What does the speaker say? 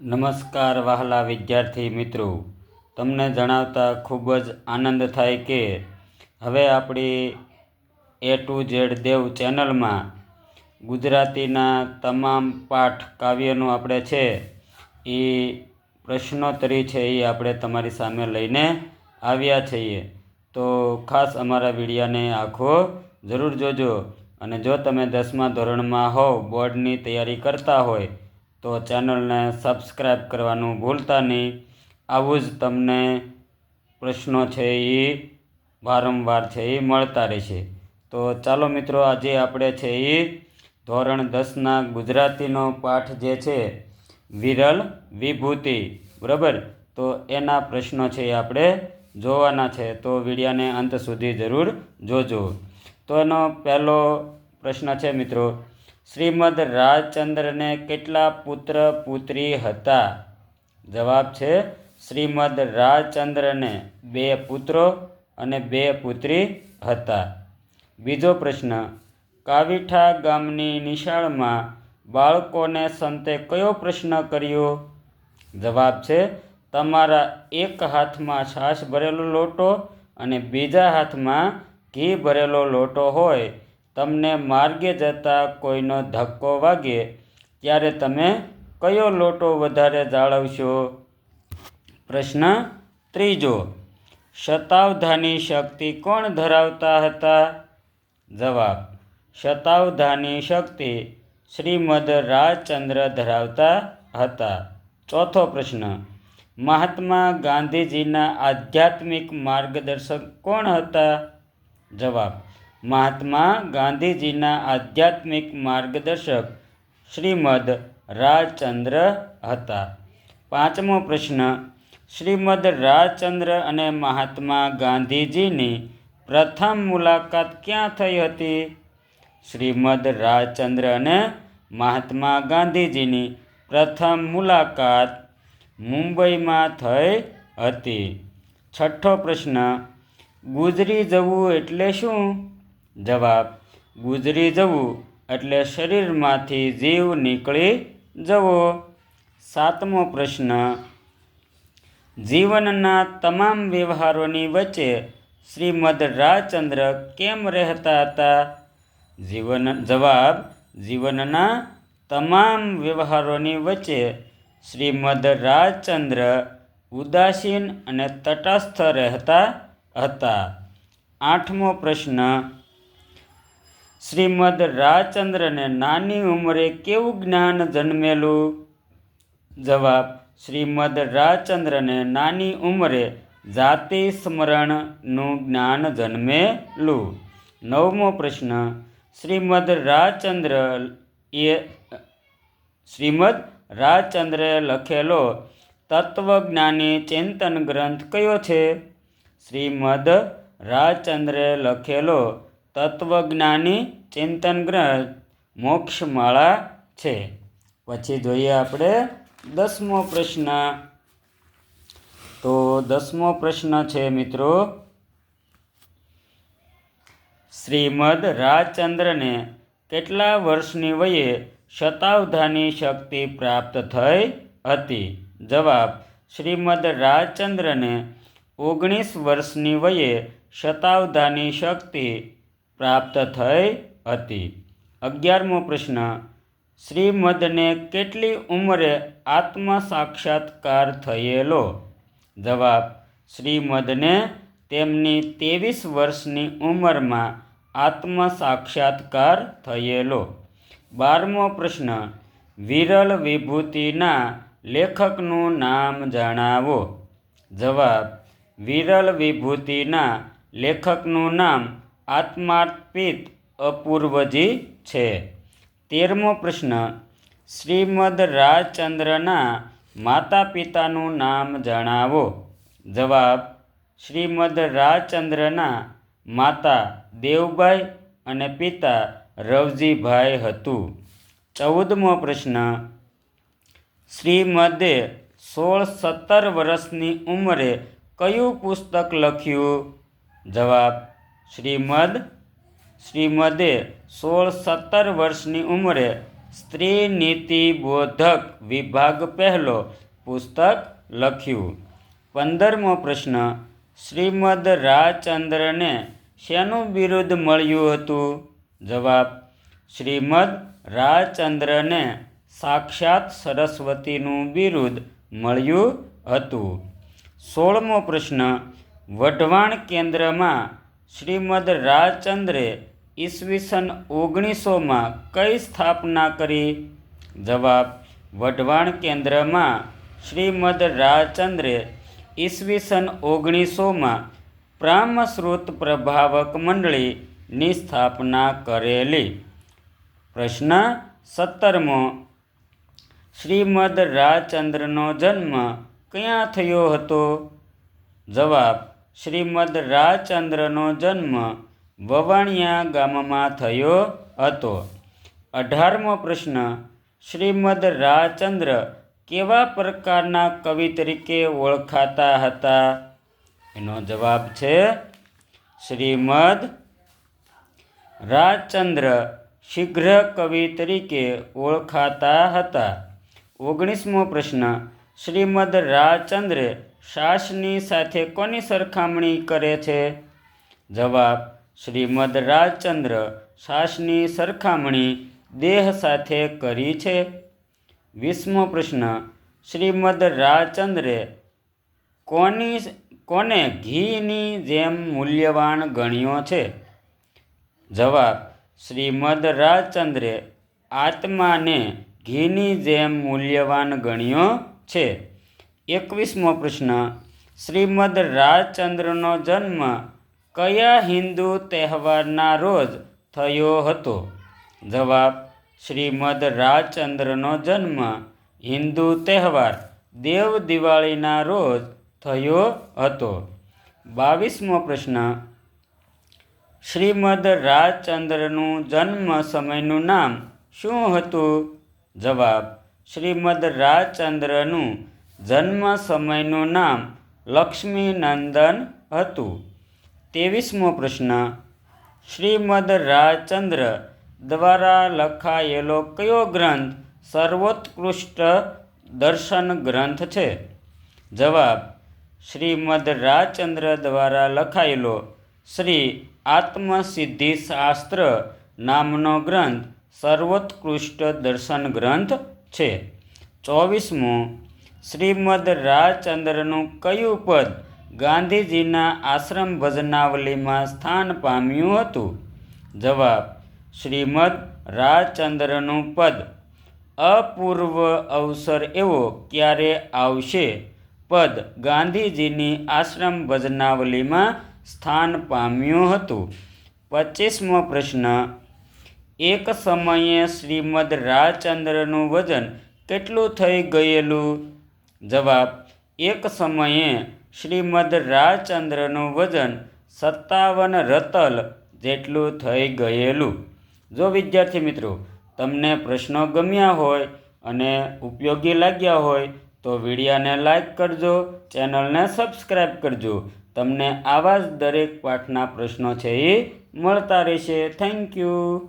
નમસ્કાર વહાલા વિદ્યાર્થી મિત્રો. તમને જણાવતા ખૂબ જ આનંદ થાય કે હવે આપણી એ ટુ ઝેડ દેવ ચેનલમાં ગુજરાતીના તમામ પાઠ કાવ્યનું આપણે છે એ પ્રશ્નોત્તરી છે એ આપણે તમારી સામે લઈને આવ્યા છીએ. તો ખાસ અમારા વિડીયાને આખો જરૂર જોજો અને જો તમે દસમા ધોરણમાં હોવ બોર્ડની તૈયારી કરતા હોય તો ચેનલને સબસ્ક્રાઈબ કરવાનું ભૂલતા નહીં. આવું જ તમને પ્રશ્નો છે એ વારંવાર છે એ મળતા રહેશે. તો ચાલો મિત્રો, આજે આપણે છે એ ધોરણ દસના ગુજરાતીનો પાઠ જે છે, વિરલ વિભૂતિ. બરાબર? તો એના પ્રશ્નો છે એ આપણે જોવાના છે. તો વિડીયાને અંત સુધી જરૂર જોજો. તો એનો પહેલો પ્રશ્ન છે મિત્રો શ્રીમદ રાજચંદ્રને કેટલા પુત્ર પુત્રી હતા? જવાબ છે, શ્રીમદ રાજચંદ્રને બે પુત્રો અને બે પુત્રી હતા. બીજો પ્રશ્ન, કાવીઠા ગામની નિશાળમાં બાળકોને સંતે કયો પ્રશ્ન કર્યો? જવાબ છે, તમારા એક હાથમાં છાશ ભરેલો લોટો અને બીજા હાથમાં ઘી ભરેલો લોટો હોય તમને માર્ગે જતા કોઈનો ધક્કો વાગે, ત્યારે તમે કયો લોટો વધારે જાળવશો? પ્રશ્ન ત્રીજો, શતાવધાની શક્તિ કોણ ધરાવતા હતા? જવાબ, શતાવધાની શક્તિ શ્રીમદ રાજચંદ્ર ધરાવતા હતા. ચોથો પ્રશ્ન, મહાત્મા ગાંધીજીના આધ્યાત્મિક માર્ગદર્શક કોણ હતા? જવાબ મહાત્મા ગાંધીજીના આધ્યાત્મિક માર્ગદર્શક શ્રીમદ રાજચંદ્ર હતા. પાંચમો પ્રશ્ન, શ્રીમદ રાજચંદ્ર અને મહાત્મા ગાંધીજીની પ્રથમ મુલાકાત ક્યાં થઈ હતી? શ્રીમદ રાજચંદ્ર અને મહાત્મા ગાંધીજીની પ્રથમ મુલાકાત મુંબઈમાં થઈ હતી. છઠ્ઠો પ્રશ્ન, ગુજરી જવું એટલે શું? જવાબ, ગુજરી જવું એટલે શરીરમાંથી જીવ નીકળી જવો. સાતમો પ્રશ્ન, જીવનના તમામ વ્યવહારોની વચ્ચે શ્રીમદ રાજચંદ્ર કેમ રહેતા હતા? જીવન, જવાબ, જીવનના તમામ વ્યવહારોની વચ્ચે શ્રીમદ રાજચંદ્ર ઉદાસીન અને તટસ્થ રહેતા હતા. આઠમો પ્રશ્ન શ્રીમદ રાજચંદ્રને નાની ઉંમરે કેવું જ્ઞાન જન્મેલું? જવાબ, શ્રીમદ રાજચંદ્રને નાની ઉંમરે જાતિ સ્મરણનું જ્ઞાન જન્મેલું. નવમો પ્રશ્ન, શ્રીમદ રાજચંદ્ર એ, શ્રીમદ રાજચંદ્રે લખેલો તત્વજ્ઞાની ચિંતન ગ્રંથ કયો છે? શ્રીમદ રાજચંદ્રે લખેલો તત્વજ્ઞાની ચિંતન ગ્રહ મોક્ષમાળા છે. પછી જોઈએ આપણે દસમો પ્રશ્ન. તો દસમો પ્રશ્ન છે મિત્રો. શ્રીમદ રાજચંદ્રને કેટલા વર્ષની વયે શતાવધાની શક્તિ પ્રાપ્ત થઈ હતી? જવાબ, શ્રીમદ રાજચંદ્રને ઓગણીસ વર્ષની વયે શતાવધાની શક્તિ પ્રાપ્ત થઈ હતી. અગિયારમો પ્રશ્ન, શ્રીમદને કેટલી ઉંમરે આત્મ સાક્ષાત્કાર થયેલો? જવાબ, શ્રીમદને તેમની ત્રેવીસ વર્ષની ઉંમરમાં આત્મ સાક્ષાત્કાર થયેલો. બારમો પ્રશ્ન, વિરલ વિભૂતિના લેખકનું નામ જણાવો? જવાબ, વિરલ વિભૂતિના લેખકનું નામ આત્માર્પિત અપૂર્વજી છે. તેરમો પ્રશ્ન, શ્રીમદ રાજચંદ્રના માતા પિતાનું નામ જણાવો. જવાબ, શ્રીમદ રાજચંદ્રના માતા દેવભાઈ અને પિતા રવજીભાઈ હતું. ચૌદમો પ્રશ્ન, શ્રીમદે સોળ સત્તર વર્ષની ઉંમરે કયું પુસ્તક લખ્યું? જવાબ શ્રીમદ શ્રીમદે સોળ સત્તર વર્ષની ઉંમરે સ્ત્રી નીતિ બોધક વિભાગ પહેલો પુસ્તક લખ્યું. પંદરમો પ્રશ્ન, શ્રીમદ રાજચંદ્રને શેનું બિરુદ મળ્યું હતું? જવાબ, શ્રીમદ રાજચંદ્રને સાક્ષાત સરસ્વતીનું બિરુદ મળ્યું હતું. સોળમો પ્રશ્ન, વઢવાણ કેન્દ્રમાં શ્રીમદ રાજચંદ્રે ઈસવીસન ઓગણીસોમાં કઈ સ્થાપના કરી? જવાબ, વઢવાણ કેન્દ્રમાં શ્રીમદ રાજચંદ્રે ઈસવીસન ઓગણીસોમાં પ્રામશ્રુત પ્રભાવક મંડળીની સ્થાપના કરેલી. પ્રશ્ન સત્તરમો, શ્રીમદ રાજચંદ્રનો જન્મ ક્યાં થયો હતો? જવાબ શ્રીમદ રાજચંદ્રનો જન્મ વવાણિયા ગામમાં થયો હતો. અઢારમો પ્રશ્ન શ્રીમદ રાજચંદ્ર કેવા પ્રકારના કવિ તરીકે ઓળખાતા હતા? એનો જવાબ છે શ્રીમદ રાજચંદ્ર શીઘ્ર કવિ તરીકે ઓળખાતા હતા. ઓગણીસમો પ્રશ્ન શ્રીમદ રાજચંદ્ર શાસની સાથે કોની સરખામણી કરે છે? જવાબ, શ્રીમદ રાજચંદ્ર શ્વાસની સરખામણી દેહ સાથે કરી છે. વીસમો પ્રશ્ન, શ્રીમદ રાજચંદ્રે કોની કોને ઘીની જેમ મૂલ્યવાન ગણ્યો છે? જવાબ, શ્રીમદ રાજચંદ્રે આત્માને ઘીની જેમ મૂલ્યવાન ગણ્યો છે. એકવીસમો પ્રશ્ન, શ્રીમદ રાજચંદ્રનો જન્મ કયા હિન્દુ તહેવારના રોજ થયો હતો? જવાબ, શ્રીમદ રાજચંદ્રનો જન્મ હિન્દુ તહેવાર દેવ દિવાળીના રોજ થયો હતો. બાવીસમો પ્રશ્ન, શ્રીમદ રાજચંદ્રનું જન્મ સમયનું નામ શું હતું? જવાબ, શ્રીમદ રાજચંદ્રનું જન્મ સમયનું નામ લક્ષ્મીનંદન હતું. ત્રેવીસમો પ્રશ્ન, શ્રીમદ રાજચંદ્ર દ્વારા લખાયેલો કયો ગ્રંથ સર્વોત્કૃષ્ટ દર્શન ગ્રંથ છે? જવાબ, શ્રીમદ રાજચંદ્ર દ્વારા લખાયેલો શ્રી આત્મસિદ્ધિ શાસ્ત્ર નામનો ગ્રંથ સર્વોત્કૃષ્ટ દર્શન ગ્રંથ છે. ચોવીસમું શ્રીમદ રાજચંદ્રનું કયું પદ ગાંધીજીના આશ્રમ ભજનાવલીમાં સ્થાન પામ્યું હતું? જવાબ શ્રીમદ રાજચંદ્રનું પદ. અપૂર્વ અવસર એવો ક્યારે આવશે? પદ ગાંધીજીની આશ્રમ ભજનાવલીમાં સ્થાન પામ્યું હતું. પચીસમો પ્રશ્ન. એક સમયે શ્રીમદ રાજચંદ્રનું વજન કેટલું થઈ ગયેલું? જવાબ, એક સમયે શ્રીમદ રાજચંદ્રનું વજન સત્તાવન રતલ જેટલું થઈ ગયેલું. જો વિદ્યાર્થી મિત્રો, તમને પ્રશ્નો ગમ્યા હોય અને ઉપયોગી લાગ્યા હોય, તો વિડીયાને લાઈક કરજો, ચેનલને સબસ્ક્રાઈબ કરજો. તમને આવા જ દરેક પાઠના પ્રશ્નો છે એ મળતા રહેશે. Thank you.